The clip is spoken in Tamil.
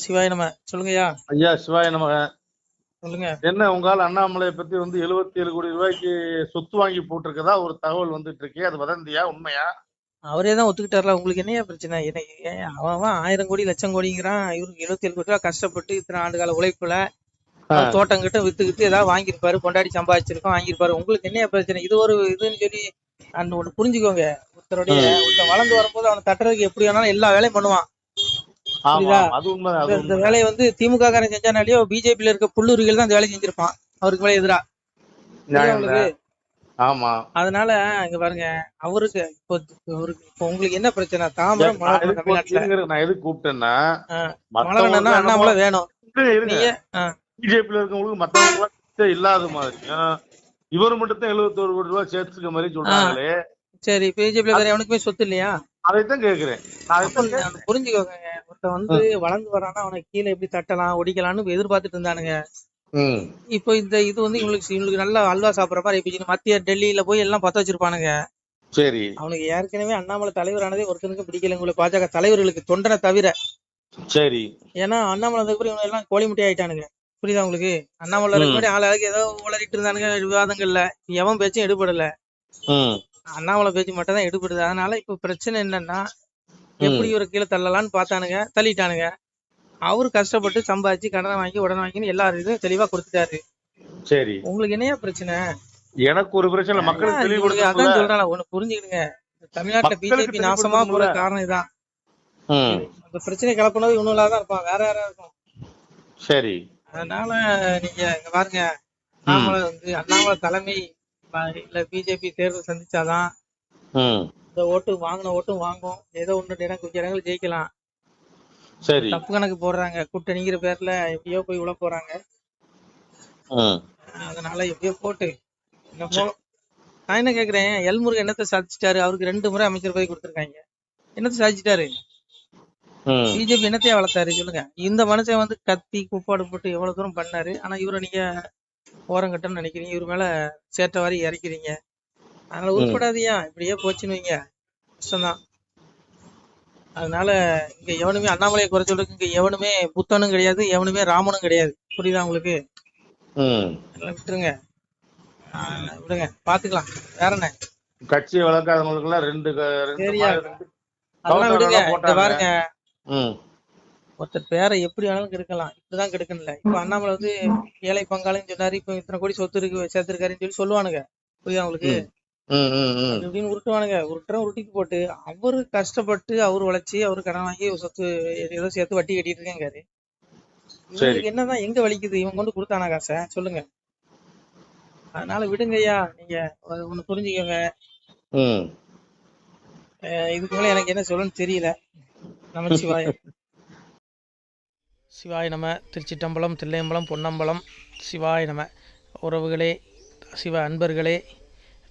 சிவாய நம்ம சொல்லுங்கய்யா. ஐயா சிவாய நமக. சொல்லுங்க. என்ன உங்களால் அண்ணாமலையை பத்தி வந்து 77 ஏழு கோடி ரூபாய்க்கு சொத்து வாங்கி போட்டிருக்கதா? ஒரு தகவல் வந்துட்டு இருக்கே அது வதந்தியா? உண்மையா? அவரே தான் ஒத்துக்கிட்டார்ல. உங்களுக்கு என்னையா பிரச்சனை? என்ன அவன் ஆயிரம் கோடி லட்சம் கோடிங்கிறான். இவருக்கு எழுபத்தி ஏழு கோடி ரூபா கஷ்டப்பட்டு இத்தனை ஆண்டு கால உழைப்புல தோட்டம் கிட்ட வித்து வித்து ஏதாவது வாங்கியிருப்பாரு. கொண்டாடி சம்பாதிச்சிருக்கோம் வாங்கியிருப்பாரு. உங்களுக்கு என்னையா பிரச்சனை? இது ஒரு இதுன்னு சொல்லி அந்த ஒண்ணு புரிஞ்சுக்கோங்க. ஒருத்தருடைய ஒருத்தன் வளர்ந்து வரும்போது அவனை தட்டுறதுக்கு எப்படி வேணாலும் எல்லா வேலையும் பண்ணுவான். புரியுதா? அது உண்மை அது இந்த- வேலையை வந்து திமுக காரன் செஞ்சானாலேயோ பிஜேபியில இருக்க புல்லுரிகள் தான் இந்த வேலையை செஞ்சிருப்பான். அவருக்கு மேல எதிரா? ஆமா. அதனால இங்க பாருங்க அவருக்கு இப்போ அவருக்கு இப்போ உங்களுக்கு என்ன பிரச்சனை? தாம்பரம் நான் எதுக்கு கூப்பிட்டேன்னா மலரண்ணா அண்ணாமலை வேணும். பிஜேபியில இருக்கவங்களுக்கு மத்தவங்களுக்கு இல்லாத மாதிரியும் இவர் மட்டும் தான் எழுபத்தோரு கோடி ரூபாய் சேர்த்துக்க மாதிரி சொல்றாங்களே. சரி பிஜேபியில வேற எவனுக்குமே சொத்து இல்லையா? அதைத்தான் கேக்குறேன். புரிஞ்சுக்கோங்க. ஒருத்தன் வந்து வளர்ந்து வரானா அவனை கீழே எப்படி தட்டலாம் ஒடிக்கலாம்னு எதிர்பார்த்துட்டு இருந்தானுங்க. இப்போ இந்த இது வந்து இவங்களுக்கு இவங்களுக்கு நல்லா அல்வா சாப்பிடுற மாதிரி இப்போ மத்திய டெல்லியில போய் எல்லாம் பத்த வச்சிருப்பானுங்க. சரி. அவனுக்கு ஏற்கனவே அண்ணாமலை தலைவரானதே ஒருத்தனுக்கு பிடிக்கல. உங்களுக்கு பாஜக தலைவர்களுக்கு தொண்டனை தவிர. சரி. ஏன்னா அண்ணாமலை வந்ததுக்கு இவங்க எல்லாம் கோழி முட்டை ஆயிட்டானுங்க. புரியுதா உங்களுக்கு? அண்ணாமலை. முன்னாடி ஆளாளுக்கு ஏதோ உளறிட்டு இருந்தானுங்க விவாதங்கள்ல. எவன் பேச்சும் எடுபடல. அண்ணாமலை பேச்சு மட்டும் தான் எடுபடுது. அதனால இப்ப பிரச்சனை என்னன்னா எப்படி இவரை கீழே தள்ளலாம்னு பார்த்தானுங்க தள்ளிட்டானுங்க அவரு கஷ்டப்பட்டு சம்பாதிச்சு கடனை வாங்கி உடனே வாங்கின்னு எல்லா இதுவும் தெளிவா கொடுத்துட்டாரு சரி உங்களுக்கு என்னையா பிரச்சனை எனக்கு ஒரு பிரச்சனை. மக்களுக்கு தெளிவு உங்களுக்கு அதான். சொல்றேன் ஒண்ணு புரிஞ்சுக்கிடுங்க தமிழ்நாட்டுல பிஜேபி நாசமா போற. காரணம் இதான் ம். அந்த பிரச்சனை கிளப்பினது இவனுங்களா தான் இருப்பான் வேற யாரா இருக்கும் சரி அதனால நீங்க இங்க பாருங்க அண்ணாமலை வந்து அண்ணாமலை தலைமை இல்ல பிஜேபி தேர்தல் சந்திச்சாதான். இந்த ஓட்டு வாங்கின ஓட்டும் வாங்கும் ஏதோ ஒன்று இடம் கொஞ்சம் இடங்கள் ஜெயிக்கலாம். சரி. தப்பு கணக்கு போடுறாங்க. கூட்டணிங்கிற பேர்ல எப்படியோ போய் உள்ள போறாங்க. அதனால எப்படியோ போட்டு. நான் என்ன கேக்குறேன்? எல்முருகன் என்னத்தை சாதிச்சிட்டாரு? அவருக்கு ரெண்டு முறை அமைச்சர் பதவி கொடுத்துருக்காங்க. என்னத்தை சாதிச்சிட்டாரு. பிஜேபி என்னத்தையா வளர்த்தாரு? சொல்லுங்க. இந்த மனுஷன் வந்து கத்தி குப்பாடு போட்டு எவ்வளவு தூரம் பண்ணாரு? ஆனா இவரை நீங்க ஓரங்கட்டன்னு நினைக்கிறீங்க. இவர் மேல சேட்டை வாரி இறக்கிறீங்க. அதனால உருப்படாதியா? இப்படியே போச்சுன்னு வைங்க. கஷ்டம்தான். அதனால இங்க எவனுமே அண்ணாமலையை குறை சொல்றதுக்கு இங்க எவனுமே புத்தனும் கிடையாது எவனுமே ராமனும் கிடையாது. புரியுதா உங்களுக்கு? விட்டுருங்க. விடுங்க. பாத்துக்கலாம். வேற என்ன? கட்சியை வளர்க்காதவங்களுக்கு எல்லாம் ரெண்டு அதெல்லாம் விடுங்க. இந்த. பாருங்க ம். ஒருத்தர் பேரை எப்படி வேணாலும் கெடுக்கலாம். இப்படிதான் கெடுக்கணும்ல. இப்ப அண்ணாமலை வந்து ஏழை பங்காளின்னு சொன்னாரு. இப்ப இத்தனை கோடி சொத்து இருக்கு சேர்த்திருக்காருன்னு சொல்லி சொல்லுவானுங்க. புரியுதா உங்களுக்கு? இப்படின்னு உருட்டுவானுங்க. உருட்டுற உருட்டிக்கு போட்டு அவரு கஷ்டப்பட்டு அவரு உழைச்சி அவரு கடன் வாங்கி சொத்து ஏதோ சேர்த்து வட்டி கட்டிட்டு இவங்களுக்கு என்னதான் எங்க வலிக்குது? இவன் கொண்டு கொடுத்தானா காசை? சொல்லுங்க. அதனால விடுங்கய்யா. நீங்க ஒண்ணு புரிஞ்சுக்கோங்க. இதுக்கு மேல எனக்கு என்ன சொல்லணும்னு தெரியல. நம சிவாய. சிவாய நம. திருச்சிட்டம்பலம் தில்லையம்பலம் பொன்னம்பலம். சிவாய நம. உறவுகளே சிவ அன்பர்களே.